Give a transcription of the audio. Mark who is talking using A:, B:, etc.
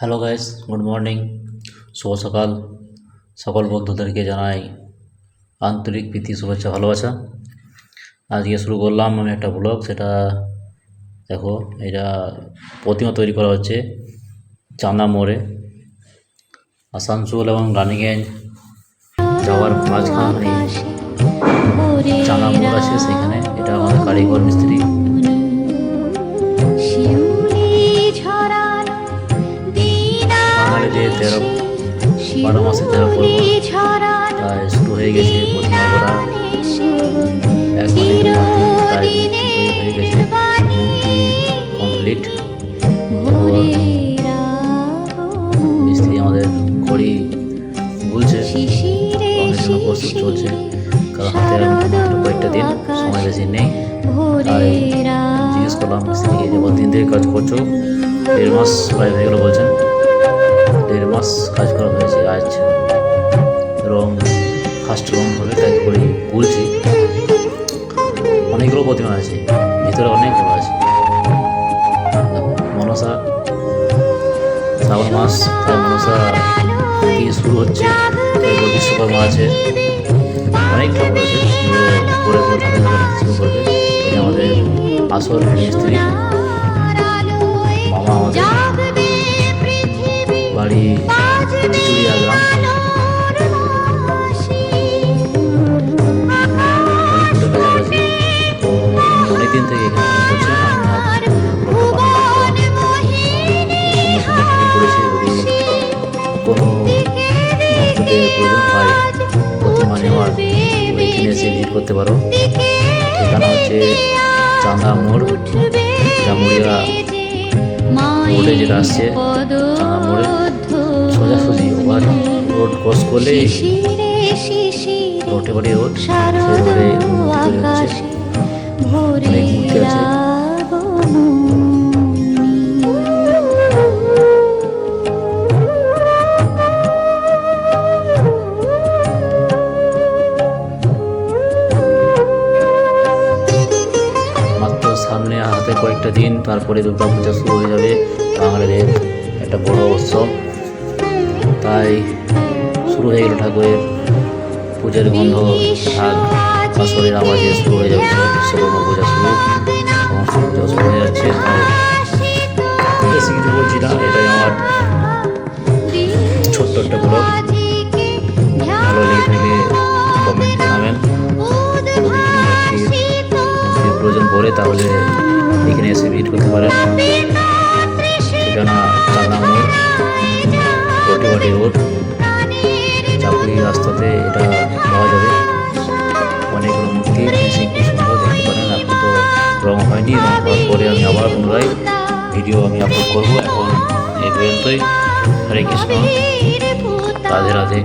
A: Hello guys good morning শুভ সকাল। সকল বন্ধুদেরকে জানাই আন্তরিক প্রীতি শুভেচ্ছা ভালোবাসা। আজকে শুরু করলাম আমি একটা ব্লগ সেটা দেখো এটা প্রতিমা তৈরি করা হচ্ছে চাঁদা মোড়ে। আসানসোল এবং রানীগঞ্জ যাওয়ার মাঝখানে চাঁদা মোড় আছে সেখানে। এটা আমাদের কারিগর মিস্ত্রি। মাসে প্রায় শুরু হয়ে গেছে প্রতিমা করা এক প্রায় হয়ে গেছে। কমপ্লিট। মিস্ত্রি আমাদের ঘড়ি গুলছে। জন্য প্রস্তুত চলছে। কারণ হাতে কয়েকটা দিন সময় বেশি নেই। তাই জিজ্ঞেস করলাম মিস্ত্রিকে যে থেকে কাজ করছ? দেড় মাস প্রায় হয়ে গেল বলছেন দেড় মাস কাজ করা হয়েছে আজ। রং ফার্স্ট রং হবে, তাই ঘড়ি বলছি অনেকগুলো প্রতিমা আছে, ভিতরে অনেকগুলো আছে। মনসা, শ্রাবণ মাস, তাই মনসা দিয়ে শুরু হচ্ছে, তারপর বিশ্বকর্মা আছে। অনেক ঠাকুর আছে ধাপে ধাপে শুরু করবে। আমাদের আসল মিস্ত্রি মামা আমাদের বাড়ি চিচুড়িয়া গ্রাম। ভক্তদের প্রয়োজন হয়। প্রতিমা নেওয়ার এখানে এসে ভিজিট করতে পারো। ঠিকানা হচ্ছে চাঁদা মোড়। জামুড়িয়া রোডে যেটা আসছে চাঁদা মোড়ে সোজাসুজি ওভার রোড ক্রস করলে রোটেবাড়ি রোড সেই রোডে কয়েকটা দিন তারপরে দুর্গা পূজা শুরু হয়ে যাবে। বাঙালিদের একটা বড় উৎসব। তাই শুরু হয়ে গেল ঠাকুরের পূজার গন্ধ। ঢাক আসরের আওয়াজে শুরু হয়ে যাচ্ছে। বিশ্বকর্মা পূজা শুরু। সমস্ত পূজা শুরু হয়ে যাচ্ছে। বলছি না এখানে এসে ভিজিট করতে পারেন। ঠিকানা চাঁদা মোড় রোড চাকুরি রাস্তাতে এটা পাওয়া যাবে। মূর্তি সুন্দর দেখতে পারেন। এখন তো হয়নি, রং হওয়ার পরে আমি আবার পুনরায় ভিডিও আমি আপলোড করব। এখন এই পর্যন্তই। হরে কৃষ্ণ। রাধে রাধে।